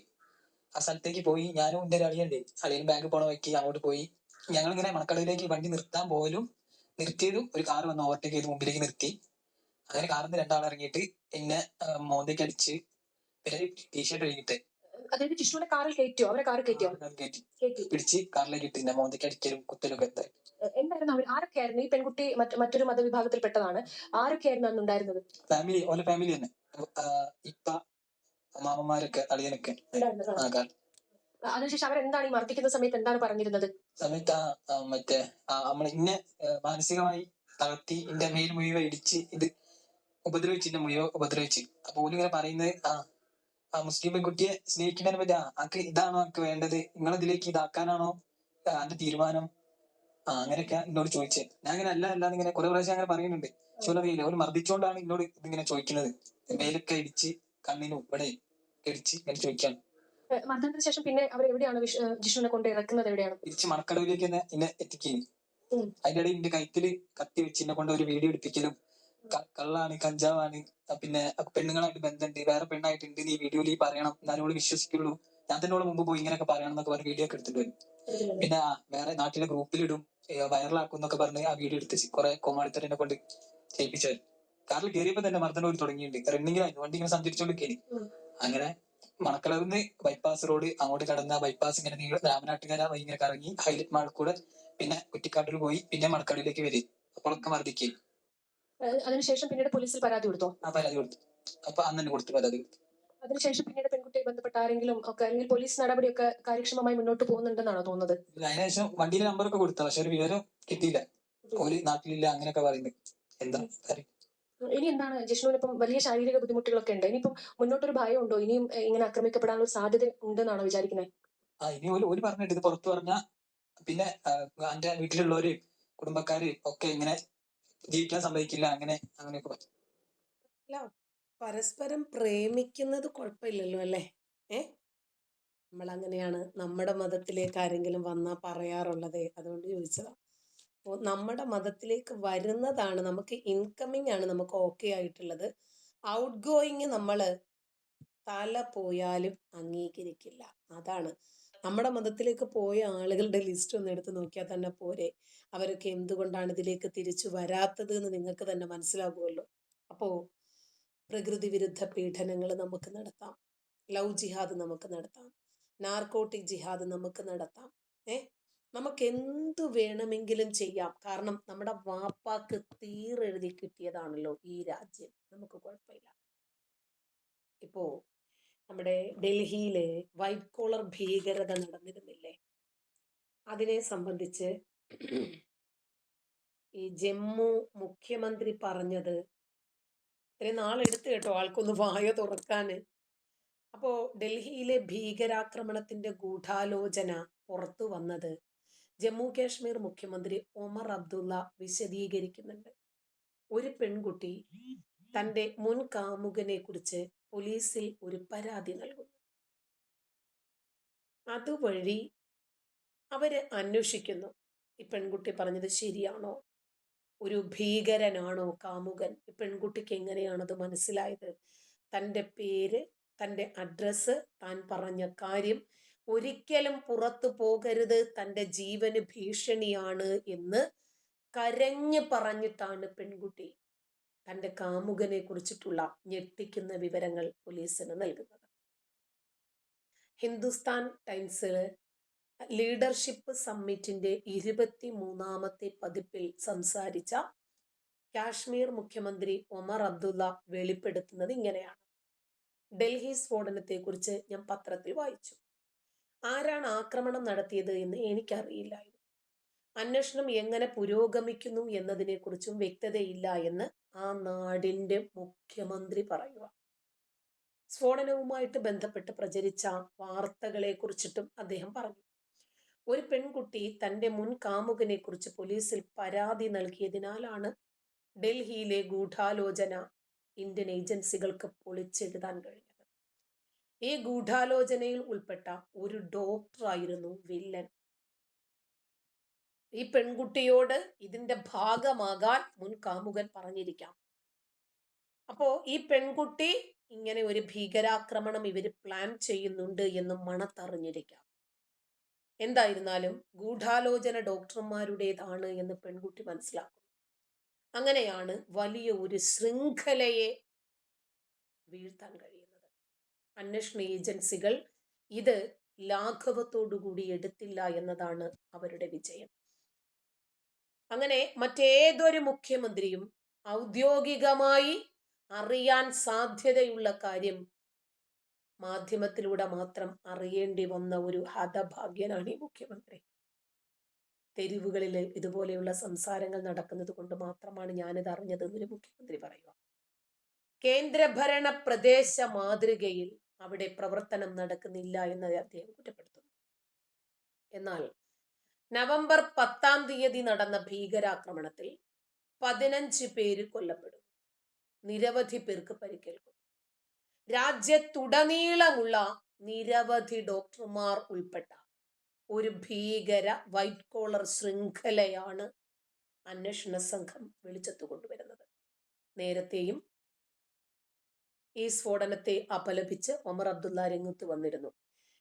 Speaker 9: ആ സ്ഥലത്തേക്ക് പോയി ഞാനും എന്റെ ഒരു അളിയുണ്ട് അളിയൻ ബാങ്ക് പോണ വഴിക്ക് അങ്ങോട്ട് പോയി. ഞങ്ങൾ ഇങ്ങനെ മണക്കടയിലേക്ക് വണ്ടി നിർത്താൻ പോലും നിർത്തിയതും ഒരു കാർ വന്ന് ഓവർടേക്ക് ചെയ്ത് മുമ്പിലേക്ക് നിർത്തി. അങ്ങനെ കാറിൽ നിന്ന് രണ്ടാൾ ഇറങ്ങിയിട്ട് എന്നെ മോന്തയ്ക്ക് അടിച്ച് പിന്നെ ടീഷർട്ട് കഴിഞ്ഞിട്ട്
Speaker 4: അതായത് ജിഷ്ണുവിനെ കാറിൽ കയറ്റിയോ? അവരെ കാറിൽ കയറ്റിയോ?
Speaker 9: കയറ്റി. പിടിച്ച് കാറിലേക്ക് ഇട്ട് എന്നെ മോന്തയ്ക്ക് അടിക്കലും കുത്തലും ഒക്കെ എന്തായി.
Speaker 4: എന്തായിരുന്നു? അവർ ആരൊക്കെയായിരുന്നു? ഈ പെൺകുട്ടി മറ്റൊരു മറ്റൊരു മതവിഭാഗത്തിൽപ്പെട്ടതാണ്. ആരൊക്കെയായിരുന്നു അന്ന് ഉണ്ടായിരുന്നത്
Speaker 9: ഫാമിലി ഓല ഫാമിലി തന്നെ. ഇപ്പ മാമന്മാരൊക്കെ അളിയനൊക്കെ
Speaker 4: അതിനുശേഷം അവരെന്താണ് ഈ മർദ്ദിക്കുന്ന സമയത്ത് എന്താണ് പറഞ്ഞിരുന്നത്?
Speaker 9: സമയത്ത് മറ്റേ നമ്മൾ ഇന്നെ മാനസികമായി തളർത്തി എന്റെ മേൽ മുഴുവൻ ഇടിച്ച് ഇത് ഉപദ്രവിച്ച് എന്നെ മുഴുവൻ ഉപദ്രവിച്ച്. അപ്പൊ ഓലിങ്ങനെ പറയുന്നത് ആ ആ മുസ്ലിം പെൺകുട്ടിയെ സ്നേഹിക്കുന്നതിനെ പറ്റി ആ ആക്ക് ഇതാണോ ആക്ക് വേണ്ടത്? നിങ്ങളിതിലേക്ക് ഇതാക്കാനാണോ അന്റെ തീരുമാനം? ആ അങ്ങനെയൊക്കെ എന്നോട് ചോദിച്ചേ. ഞാൻ അങ്ങനെ അല്ല അല്ലാതെ ഇങ്ങനെ കുറെ പ്രാവശ്യം അങ്ങനെ പറയുന്നുണ്ട്. അറിയില്ല. ഓൽ മർദ്ദിച്ചോണ്ടാണ് എന്നോട് ഇതിങ്ങനെ ചോദിക്കുന്നത്. മേലൊക്കെ ഇടിച്ച് കണ്ണിനും ഇവിടെ ഇടിച്ച് ഇങ്ങനെ ചോദിക്കാണ്.
Speaker 4: ഏഹ് മർദ്ദനത്തിന് ശേഷം പിന്നെ അവർ എവിടെയാണ് കൊണ്ട് ഇറക്കുന്നത്
Speaker 9: തിരിച്ച് മണക്കടവിലേക്ക് തന്നെ എന്നെ എത്തിക്കുന്നു. അതിന്റെ ഇടയിൽ എന്റെ കൈത്തിൽ കത്തി വെച്ച് എന്നെ കൊണ്ട് ഒരു വീഡിയോ എടുപ്പിക്കലും കള്ളാണ് കഞ്ചാവാണ്. പിന്നെ പെണ്ണുങ്ങളായിട്ട് ബന്ധമുണ്ട് വേറെ പെണ്ണായിട്ടുണ്ട്. നീ വീഡിയോയിൽ പറയണം. എന്നാലും ഓൾ വിശ്വസിക്കുള്ളൂ. ഞാൻ തന്നെ ഓൾ മുമ്പ് പോയി ഇങ്ങനെയൊക്കെ പറയണം എന്നൊക്കെ പറഞ്ഞ് വീഡിയോ ഒക്കെ എടുത്തിട്ട് വരും. പിന്നെ വേറെ നാട്ടിലെ ഗ്രൂപ്പിലിടും വൈറലാക്കും എന്നൊക്കെ പറഞ്ഞ് ആ വീഡിയോ എടുത്ത് കുറെ കോമാളിത്തരനെ കൊണ്ട് ചെയ്യിപ്പിച്ചു കാറിൽ കയറിയപ്പോ തന്നെ മർദ്ദനോട് തുടങ്ങിയിട്ടുണ്ട്. റണ്ണിങ്ങിലായിരുന്നു വണ്ടി ഇങ്ങനെ സഞ്ചരിച്ചോണ്ടിരിക്കേനി. അങ്ങനെ മണക്കളവിന്ന് ബൈപ്പാസ് റോഡ് അങ്ങോട്ട് കടന്ന ബൈപ്പാസ് ഇങ്ങനെ നീ രാമനാട്ടുകാര ഇങ്ങനെ കറങ്ങി ഹൈലൈറ്റ് മാൾ കൂടെ പിന്നെ കുറ്റിക്കാട്ടിൽ പോയി പിന്നെ മണക്കാടിലേക്ക് വരും. അപ്പോഴൊക്കെ മർദ്ദിക്കേ
Speaker 4: ഏഹ് അതിനുശേഷം പിന്നീട് പോലീസിൽ പരാതി കൊടുത്തോ?
Speaker 9: ആ പരാതി കൊടുത്തു. അപ്പൊ അന്ന് തന്നെ കൊടുത്തു പരാതി കൊടുത്തു.
Speaker 4: അതിനുശേഷം പിന്നീട് പെൺകുട്ടിയെ ബന്ധപ്പെട്ട ആരെങ്കിലും ഒക്കെ അല്ലെങ്കിൽ പോലീസ് നടപടിയൊക്കെ കാര്യക്ഷമമായി മുന്നോട്ട് പോകുന്നുണ്ടെന്നാണോ തോന്നുന്നത്?
Speaker 9: അതിനുശേഷം വണ്ടിയിലെ നമ്പറൊക്കെ കൊടുത്തു. പക്ഷെ ഒരു വിവരം കിട്ടിയില്ല. ഓൽ നാട്ടിലില്ല അങ്ങനെയൊക്കെ പറയുന്നത്. എന്താ
Speaker 4: ഇനി എന്താണ്? ജിഷ്ണുവിന് ഇപ്പം വലിയ ശാരീരിക ബുദ്ധിമുട്ടുകളൊക്കെ ഉണ്ട്. ഇനിയിപ്പം മുന്നോട്ടൊരു ഭയം ഉണ്ടോ ഇനിയും ഇങ്ങനെ ആക്രമിക്കപ്പെടാനുള്ള സാധ്യത ഉണ്ടെന്നാണോ വിചാരിക്കുന്നത്
Speaker 9: ആ ഇനി ഓൽ ഓൽ പറഞ്ഞിട്ട് ഇത് പുറത്തു പറഞ്ഞ പിന്നെ എന്റെ വീട്ടിലുള്ളവര് കുടുംബക്കാര് ഒക്കെ ഇങ്ങനെ ജീവിക്കാൻ സമ്മതിക്കില്ല അങ്ങനെ അങ്ങനെയൊക്കെ പറഞ്ഞു
Speaker 2: പരസ്പരം പ്രേമിക്കുന്നത് കുഴപ്പമില്ലല്ലോ അല്ലേ? ഏ? നമ്മൾ അങ്ങനെയാണ് നമ്മുടെ മതത്തിലേക്ക് ആരെങ്കിലും വന്നാൽ പറയാറുള്ളത്. അതുകൊണ്ട് ചോദിച്ചതാ. അപ്പോൾ നമ്മുടെ മതത്തിലേക്ക് വരുന്നതാണ് നമുക്ക് ഇൻകമ്മിങ് ആണ് നമുക്ക് ഓക്കെ ആയിട്ടുള്ളത്. ഔട്ട് ഗോയിങ് നമ്മൾ തല പോയാലും അംഗീകരിക്കില്ല. അതാണ്. നമ്മുടെ മതത്തിലേക്ക് പോയ ആളുകളുടെ ലിസ്റ്റ് ഒന്ന് എടുത്ത് നോക്കിയാൽ തന്നെ പോരെ. അവരൊക്കെ എന്തുകൊണ്ടാണ് ഇതിലേക്ക് തിരിച്ചു വരാത്തത് എന്ന് നിങ്ങൾക്ക് തന്നെ മനസ്സിലാകുമല്ലോ അപ്പോൾ പ്രകൃതി വിരുദ്ധ പീഡനങ്ങൾ നമുക്ക് നടത്താം. ലവ് ജിഹാദ് നമുക്ക് നടത്താം. നാർക്കോട്ടിക് ജിഹാദ് നമുക്ക് നടത്താം. ഏ? നമുക്ക് എന്തു വേണമെങ്കിലും ചെയ്യാം. കാരണം നമ്മുടെ വാപ്പാക്ക് തീറെഴുതി കിട്ടിയതാണല്ലോ ഈ രാജ്യം. നമുക്ക് കുഴപ്പമില്ല. ഇപ്പോ നമ്മുടെ ഡൽഹിയിലെ വൈറ്റ് കോളർ ഭീകരത നടന്നിരുന്നില്ലേ? അതിനെ സംബന്ധിച്ച് ഈ ജമ്മു മുഖ്യമന്ത്രി പറഞ്ഞത് ഇത്രയും നാളെടുത്ത് കേട്ടോ ആൾക്കൊന്ന് വായ തുറക്കാന്. അപ്പോ ഡൽഹിയിലെ ഭീകരാക്രമണത്തിന്റെ ഗൂഢാലോചന പുറത്തു വന്നത് ജമ്മു കാശ്മീർ മുഖ്യമന്ത്രി ഒമർ അബ്ദുള്ള വിശദീകരിക്കുന്നുണ്ട്. ഒരു പെൺകുട്ടി തന്റെ മുൻ കാമുകനെ കുറിച്ച് പോലീസിൽ ഒരു പരാതി നൽകുന്നു. അതുവഴി അവർ അന്വേഷിക്കുന്നു. ഈ പെൺകുട്ടി പറഞ്ഞത് ശരിയാണോ? ഒരു ഭീകരനാണോ കാമുകൻ? ഈ പെൺകുട്ടിക്ക് എങ്ങനെയാണത് മനസ്സിലായത്? തന്റെ പേര് തന്റെ അഡ്രസ്സ് താൻ പറഞ്ഞ കാര്യം ഒരിക്കലും പുറത്തു പോകരുത്. തന്റെ ജീവന് ഭീഷണിയാണ് എന്ന് കരഞ്ഞു പറഞ്ഞിട്ടാണ് പെൺകുട്ടി തന്റെ കാമുകനെ കുറിച്ചിട്ടുള്ള ഞെട്ടിക്കുന്ന വിവരങ്ങൾ പോലീസിന് നൽകുന്നത്. ഹിന്ദുസ്ഥാൻ ടൈംസിൽ ലീഡർഷിപ്പ് സമ്മിറ്റിന്റെ ഇരുപത്തി മൂന്നാമത്തെ പതിപ്പിൽ സംസാരിച്ച കാശ്മീർ മുഖ്യമന്ത്രി ഒമർ അബ്ദുള്ള വെളിപ്പെടുത്തുന്നത് ഇങ്ങനെയാണ്. ഡൽഹി സ്ഫോടനത്തെക്കുറിച്ച് ഞാൻ പത്രത്തിൽ വായിച്ചു. ആരാണ് ആക്രമണം നടത്തിയത് എന്ന് എനിക്കറിയില്ലായിരുന്നു. അന്വേഷണം എങ്ങനെ പുരോഗമിക്കുന്നു എന്നതിനെക്കുറിച്ചും വ്യക്തതയില്ല എന്ന് ആ നാടിന്റെ മുഖ്യമന്ത്രി പറയുക. സ്ഫോടനവുമായിട്ട് ബന്ധപ്പെട്ട് പ്രചരിച്ച വാർത്തകളെ കുറിച്ചിട്ടും അദ്ദേഹം പറഞ്ഞു. ഒരു പെൺകുട്ടി തന്റെ മുൻ കാമുകനെ കുറിച്ച് പോലീസിൽ പരാതി നൽകിയതിനാലാണ് ഡൽഹിയിലെ ഗൂഢാലോചന ഇന്ത്യൻ ഏജൻസികൾക്ക് പൊളിച്ചെഴുതാൻ കഴിഞ്ഞത്. ഈ ഗൂഢാലോചനയിൽ ഉൾപ്പെട്ട ഒരു ഡോക്ടറായിരുന്നു വില്ലൻ. ഈ പെൺകുട്ടിയോട് ഇതിന്റെ ഭാഗമാകാൻ മുൻ കാമുകൻ പറഞ്ഞിരിക്കാം. അപ്പോ ഈ പെൺകുട്ടി ഇങ്ങനെ ഒരു ഭീകരാക്രമണം ഇവർ പ്ലാൻ ചെയ്യുന്നുണ്ട് എന്ന് മണത്തറിഞ്ഞിരിക്കാം. എന്തായിരുന്നാലും ഗൂഢാലോചന ഡോക്ടർമാരുടേതാണ് എന്ന് പെൺകുട്ടി മനസ്സിലാക്കുന്നു. അങ്ങനെയാണ് വലിയ ഒരു ശൃംഖലയെ വീഴ്ത്താൻ കഴിയുന്നത്. അന്വേഷണ ഏജൻസികൾ ഇത് ലാഘവത്തോടുകൂടി എടുത്തില്ല എന്നതാണ് അവരുടെ വിജയം. അങ്ങനെ മറ്റേതൊരു മുഖ്യമന്ത്രിയും ഔദ്യോഗികമായി അറിയാൻ സാധ്യതയുള്ള കാര്യം മാധ്യമത്തിലൂടെ മാത്രം അറിയേണ്ടി വന്ന ഒരു ഹതഭാഗ്യനാണ് ഈ മുഖ്യമന്ത്രി. തെരുവുകളിൽ ഇതുപോലെയുള്ള സംസാരങ്ങൾ നടക്കുന്നത് കൊണ്ട് മാത്രമാണ് ഞാനിത് അറിഞ്ഞതെന്ന് മുഖ്യമന്ത്രി പറയുക. കേന്ദ്രഭരണ പ്രദേശ മാതൃകയിൽ അവിടെ പ്രവർത്തനം നടക്കുന്നില്ല എന്ന് അദ്ദേഹം കുറ്റപ്പെടുത്തുന്നു. എന്നാൽ നവംബർ പത്താം തീയതി നടന്ന ഭീകരാക്രമണത്തിൽ പതിനഞ്ച് പേര് കൊല്ലപ്പെടും. നിരവധി പേർക്ക് പരിക്കേൽക്കും. രാജ്യത്തുടനീളമുള്ള നിരവധി ഡോക്ടർമാർ ഉൾപ്പെട്ട ഒരു ഭീകര വൈറ്റ് കോളർ ശൃംഖലയാണ് അന്വേഷണ സംഘം വെളിച്ചത്ത് കൊണ്ടുവരുന്നത്. നേരത്തെയും ഈ സ്ഫോടനത്തെ അപലപിച്ച് ഒമർ അബ്ദുള്ള രംഗത്ത് വന്നിരുന്നു.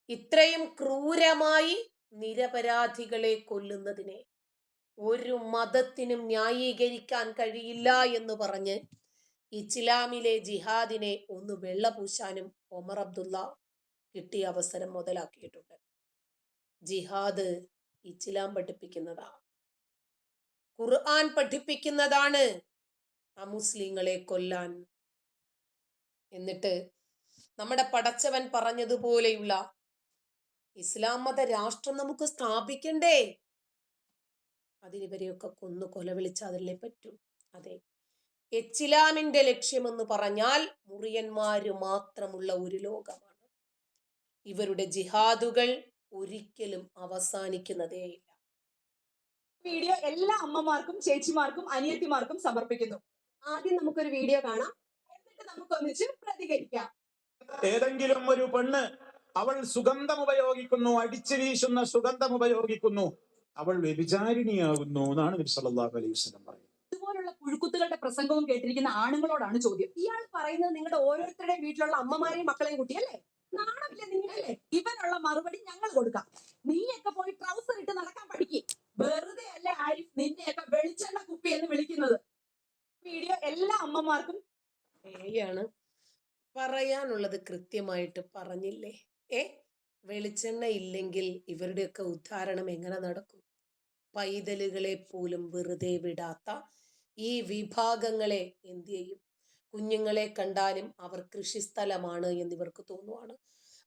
Speaker 2: ഇത്രയും ക്രൂരമായി നിരപരാധികളെ കൊല്ലുന്നതിനെ. ഒരു മതത്തിനും ന്യായീകരിക്കാൻ കഴിയില്ല എന്ന് പറഞ്ഞ് ഇസ്ലാമിലെ ജിഹാദിനെ ഒന്ന് വെള്ളപൂശാനും ഒമർ അബ്ദുള്ള കിട്ടിയ അവസരം മുതലാക്കിയിട്ടുണ്ട്. ജിഹാദ് ഇസ്ലാം പഠിപ്പിക്കുന്നതാ ഖുർആൻ പഠിപ്പിക്കുന്നതാണ് അമുസ്ലിങ്ങളെ കൊല്ലാൻ. എന്നിട്ട് നമ്മുടെ പടച്ചവൻ പറഞ്ഞതുപോലെയുള്ള ഇസ്ലാം മത രാഷ്ട്രം നമുക്ക് സ്ഥാപിക്കണ്ടേ? അതിനിവരെയൊക്കെ കൊന്നു കൊലവിളിച്ചതല്ലേ പറ്റൂ? അതെ. എച്ചിലാമിന്റെ ലക്ഷ്യമെന്ന് പറഞ്ഞാൽ മുറിയന്മാര് മാത്രമുള്ള ഒരു ലോകമാണ്. ഇവരുടെ ജിഹാദുകൾ ഒരിക്കലും അവസാനിക്കുന്നതേയില്ല
Speaker 10: വീഡിയോ എല്ലാ അമ്മമാർക്കും ചേച്ചിമാർക്കും അനിയത്തിമാർക്കും സമർപ്പിക്കുന്നു. ആദ്യം നമുക്കൊരു വീഡിയോ കാണാം. എന്നിട്ട് നമുക്ക് ഒന്നിച്ച് പ്രതികരിക്കാം.
Speaker 6: ഏതെങ്കിലും ഒരു പെണ്ണ് അവൾ സുഗന്ധം ഉപയോഗിക്കുന്നു അടിച്ചു വീശുന്ന സുഗന്ധം ഉപയോഗിക്കുന്നു അവൾ വ്യഭിചാരിണിയാകുന്നു എന്നാണ് നബി സല്ലല്ലാഹു അലൈഹി വസല്ലം പറയുന്നത്.
Speaker 10: ഇതുപോലുള്ള പുഴുക്കുത്തുകളുടെ പ്രസംഗവും കേട്ടിരിക്കുന്ന ആണുങ്ങളോടാണ് ചോദ്യം. ഇയാൾ പറയുന്നത് നിങ്ങളുടെ ഓരോരുത്തരുടെയും വീട്ടിലുള്ള അമ്മമാരെയും മക്കളെയും കുട്ടിയല്ലേ നാണമില്ലേ നിങ്ങളല്ലേ ഇവനുള്ള മറുപടി ഞങ്ങൾ കൊടുക്കാം. നീയൊക്കെ പോയി ട്രൗസർ ഇട്ട് നടക്കാൻ പഠിക്കും. വെറുതെ അല്ലേ ആരിഫ് നിന്നെയൊക്കെ വെളിച്ചെണ്ണ കുപ്പി എന്ന് വിളിക്കുന്നത്. വീഡിയോ എല്ലാ അമ്മമാർക്കും
Speaker 2: ഏയാണ് പറയാനുള്ളത് കൃത്യമായിട്ട് പറഞ്ഞില്ലേ? വെളിച്ചെണ്ണ ഇല്ലെങ്കിൽ ഇവരുടെയൊക്കെ ഉദ്ധാരണം എങ്ങനെ നടക്കും? പൈതലുകളെ പോലും വെറുതെ വിടാത്ത ഈ വിഭാഗങ്ങളെ എന്ത് ചെയ്യും? കുഞ്ഞുങ്ങളെ കണ്ടാലും അവർ കൃഷിസ്ഥലമാണ് എന്നിവർക്ക് തോന്നുവാണ്.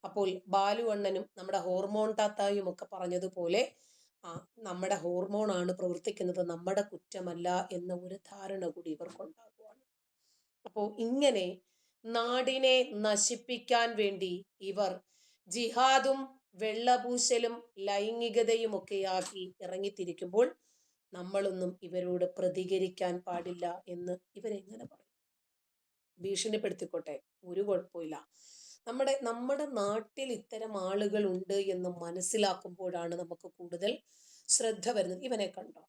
Speaker 2: അപ്പോൾ ബാലു അണ്ണനും നമ്മുടെ ഹോർമോൺ താത്തായും ഒക്കെ പറഞ്ഞതുപോലെ ആ നമ്മുടെ ആണ് പ്രവർത്തിക്കുന്നത് നമ്മുടെ കുറ്റമല്ല എന്ന ഒരു ധാരണ കൂടി ഇവർക്കുണ്ടാകുവാണ്. അപ്പോൾ ഇങ്ങനെ നാടിനെ നശിപ്പിക്കാൻ വേണ്ടി ഇവർ ജിഹാദും വെള്ളപൂശലും ലൈംഗികതയും ഒക്കെയാക്കി ഇറങ്ങിത്തിരിക്കുമ്പോൾ നമ്മളൊന്നും ഇവരോട് പ്രതികരിക്കാൻ പാടില്ല എന്ന് ഇവരെങ്ങനെ പറയും? ഭീഷണിപ്പെടുത്തിക്കോട്ടെ ഒരു കുഴപ്പമില്ല നമ്മുടെ നമ്മുടെ നാട്ടിൽ ഇത്തരം ആളുകൾ ഉണ്ട് എന്ന് മനസ്സിലാക്കുമ്പോഴാണ് നമുക്ക് കൂടുതൽ ശ്രദ്ധ വരുന്നത്. ഇവനെ കണ്ടോ?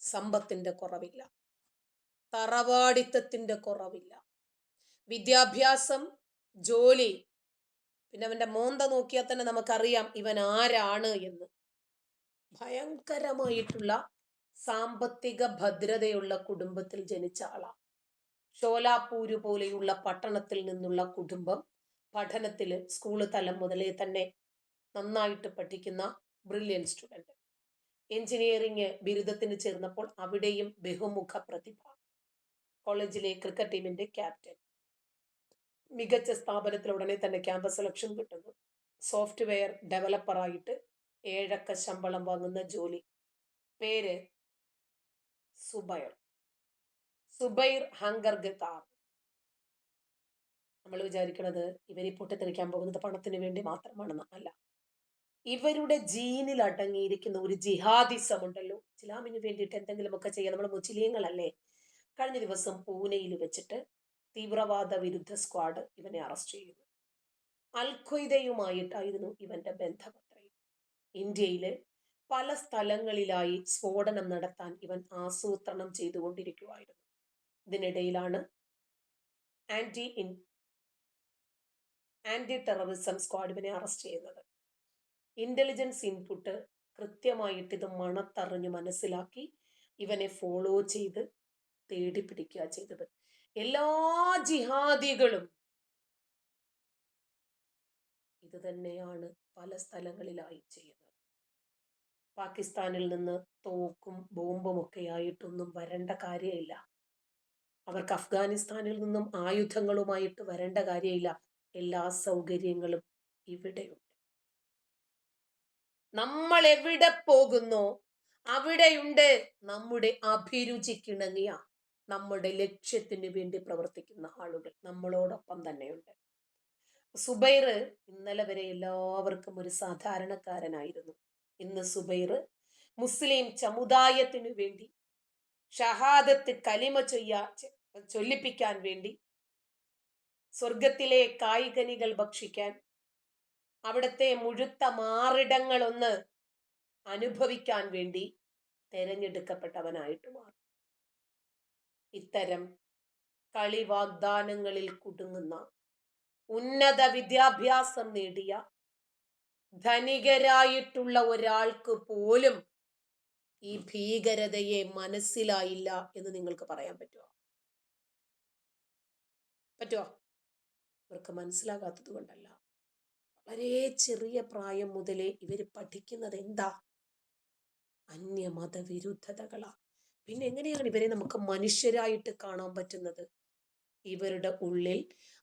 Speaker 2: സമ്പത്തിന്റെ കുറവില്ല. തറവാടിത്തത്തിന്റെ കുറവില്ല. വിദ്യാഭ്യാസം ജോലി പിന്നെ അവന്റെ മോന്ത നോക്കിയാൽ തന്നെ നമുക്കറിയാം ഇവൻ ആരാണ് എന്ന്. ഭയങ്കരമായിട്ടുള്ള സാമ്പത്തിക ഭദ്രതയുള്ള കുടുംബത്തിൽ ജനിച്ച ആളാണ്. ഷോലാപൂര് പോലെയുള്ള പട്ടണത്തിൽ നിന്നുള്ള കുടുംബം പഠനത്തിൽ സ്കൂൾ തലം മുതലേ തന്നെ നന്നായിട്ട് പഠിക്കുന്ന ബ്രില്യൻ സ്റ്റുഡന്റ് എഞ്ചിനീയറിംഗ് ബിരുദത്തിന് ചേർന്നപ്പോൾ അവിടെയും ബഹുമുഖ പ്രതിഭ. കോളേജിലെ ക്രിക്കറ്റ് ടീമിന്റെ ക്യാപ്റ്റൻ മികച്ച സ്ഥാപനത്തിൽ ഉടനെ തന്നെ ക്യാമ്പസ് സെലക്ഷൻ കിട്ടുന്നു. സോഫ്റ്റ്വെയർ ഡെവലപ്പറായിട്ട് ഏഴക്ക ശമ്പളം വാങ്ങുന്ന ജോലി. പേര് സുബൈർ. സുബൈർ ഹങ്കർ ഗത്താർ. നമ്മൾ വിചാരിക്കുന്നത് ഇവർ പൊട്ടിത്തെറിക്കാൻ പോകുന്നത് പണത്തിന് വേണ്ടി മാത്രമാണെന്ന് അല്ല. ഇവരുടെ ജീനിൽ അടങ്ങിയിരിക്കുന്ന ഒരു ജിഹാദിസം ഉണ്ടല്ലോ ഇസ്ലാമിന് വേണ്ടിയിട്ട് എന്തെങ്കിലുമൊക്കെ ചെയ്യാൻ നമ്മൾ മുസ്ലിങ്ങളല്ലേ? കഴിഞ്ഞ ദിവസം പൂനെയിൽ വെച്ചിട്ട് തീവ്രവാദ വിരുദ്ധ സ്ക്വാഡ് ഇവനെ അറസ്റ്റ് ചെയ്യുന്നു. അൽ ഖ്വയ്ദയുമായിട്ടായിരുന്നു ഇവന്റെ ബന്ധപത്രം ഇന്ത്യയിലെ പല സ്ഥലങ്ങളിലായി സ്ഫോടനം നടത്താൻ ഇവൻ ആസൂത്രണം ചെയ്തുകൊണ്ടിരിക്കുമായിരുന്നു ഇതിനിടയിലാണ് anti in anti terrorism squad ഇവനെ അറസ്റ്റ് ചെയ്യുന്നത്. ഇന്റലിജൻസ് ഇൻപുട്ട് കൃത്യമായിട്ട് ഇത് മണത്തറിഞ്ഞ് മനസ്സിലാക്കി ഇവനെ ഫോളോ ചെയ്ത് തേടി പിടിക്കുക ചെയ്തത് എല്ലാ ജിഹാദികളും ഇത് തന്നെയാണ് പല സ്ഥലങ്ങളിലായി ചെയ്യുന്നത്. പാകിസ്ഥാനിൽ നിന്ന് തോക്കും ബോംബും ഒക്കെ ആയിട്ടൊന്നും വരേണ്ട കാര്യമില്ല. അവർക്ക് അഫ്ഗാനിസ്ഥാനിൽ നിന്നും ആയുധങ്ങളുമായിട്ട് വരേണ്ട കാര്യമില്ല. എല്ലാ സൗകര്യങ്ങളും ഇവിടെയുണ്ട്. നമ്മൾ എവിടെ പോകുന്നോ? അവിടെയുണ്ട് നമ്മുടെ അഭിരുചിക്കിണങ്ങിയ നമ്മുടെ ലക്ഷ്യത്തിന് വേണ്ടി പ്രവർത്തിക്കുന്ന ആളുകൾ നമ്മളോടൊപ്പം തന്നെയുണ്ട്. സുബൈർ ഇന്നലെ വരെ എല്ലാവർക്കും ഒരു സാധാരണക്കാരനായിരുന്നു. ഇന്ന് സുബൈർ മുസ്ലിം സമുദായത്തിനു വേണ്ടി ഷഹാദത്ത് കലിമ ചെയ്യാ ചൊല്ലിപ്പിക്കാൻ വേണ്ടി സ്വർഗത്തിലെ കായികനികൾ ഭക്ഷിക്കാൻ അവിടുത്തെ മുഴുത്ത മാറിടങ്ങളൊന്ന് അനുഭവിക്കാൻ വേണ്ടി തെരഞ്ഞെടുക്കപ്പെട്ടവനായിട്ട് മാറി. ഇത്തരം കളിവാഗ്ദാനങ്ങളിൽ കുടുങ്ങുന്ന ഉന്നത വിദ്യാഭ്യാസം നേടിയ ധനികരായിട്ടുള്ള ഒരാൾക്ക് പോലും ഈ ഭീകരതയെ മനസ്സിലായില്ല എന്ന് നിങ്ങൾക്ക് പറയാൻ പറ്റുമോ പറ്റുമോ ഇവർക്ക് മനസ്സിലാകാത്തത് കൊണ്ടല്ല. വളരെ ചെറിയ പ്രായം മുതലേ ഇവർ പഠിക്കുന്നത് എന്താ? അന്യമത വിരുദ്ധതകളാ പിന്നെ എങ്ങനെയാണ് ഇവരെ നമുക്ക് മനുഷ്യരായിട്ട് കാണാൻ പറ്റുന്നത്? ഇവരുടെ ഉള്ളിൽ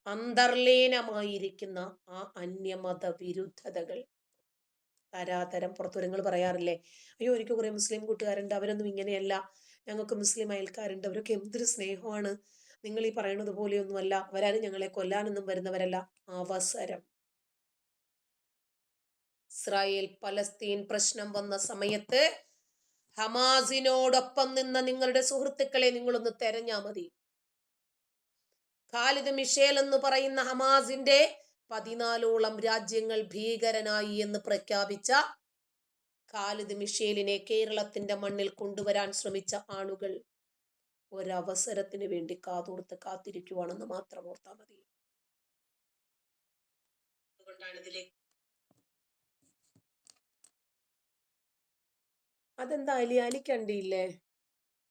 Speaker 2: അന്തർലീനമായിരിക്കുന്ന ആ അന്യമത വിരുദ്ധതകൾ തരാതരം പുറത്തുവരങ്ങൾ പറയാറില്ലേ? അയ്യോ എനിക്ക് കുറെ മുസ്ലിം കൂട്ടുകാരുണ്ട്. അവരൊന്നും ഇങ്ങനെയല്ല. ഞങ്ങൾക്ക് മുസ്ലിം അയൽക്കാരുണ്ട്. അവരൊക്കെ എന്തൊരു സ്നേഹമാണ്. നിങ്ങൾ ഈ പറയുന്നത് പോലെയൊന്നുമല്ല. അവരാരും ഞങ്ങളെ കൊല്ലാനൊന്നും വരുന്നവരല്ല. അവസരം. ഇസ്രായേൽ പലസ്തീൻ പ്രശ്നം വന്ന സമയത്ത് ഹമാസിനോടൊപ്പം നിന്ന നിങ്ങളുടെ സുഹൃത്തുക്കളെ നിങ്ങളൊന്ന് തെരഞ്ഞാ മതി. ഖാലിദ് മിഷേൽ എന്ന് പറയുന്ന ഹമാസിന്റെ പതിനാലോളം രാജ്യങ്ങൾ ഭീകരനായി എന്ന് പ്രഖ്യാപിച്ച ഖാലിദ് മിഷേലിനെ കേരളത്തിന്റെ മണ്ണിൽ കൊണ്ടുവരാൻ ശ്രമിച്ച ആളുകൾ ഒരവസരത്തിന് വേണ്ടി കാതോർത്ത് കാത്തിരിക്കുവാണെന്ന് മാത്രം ഓർത്താൽ മതി. അതുകൊണ്ടാണ് ഇതിലെ അതെന്താ അലി അലി കണ്ടില്ലേ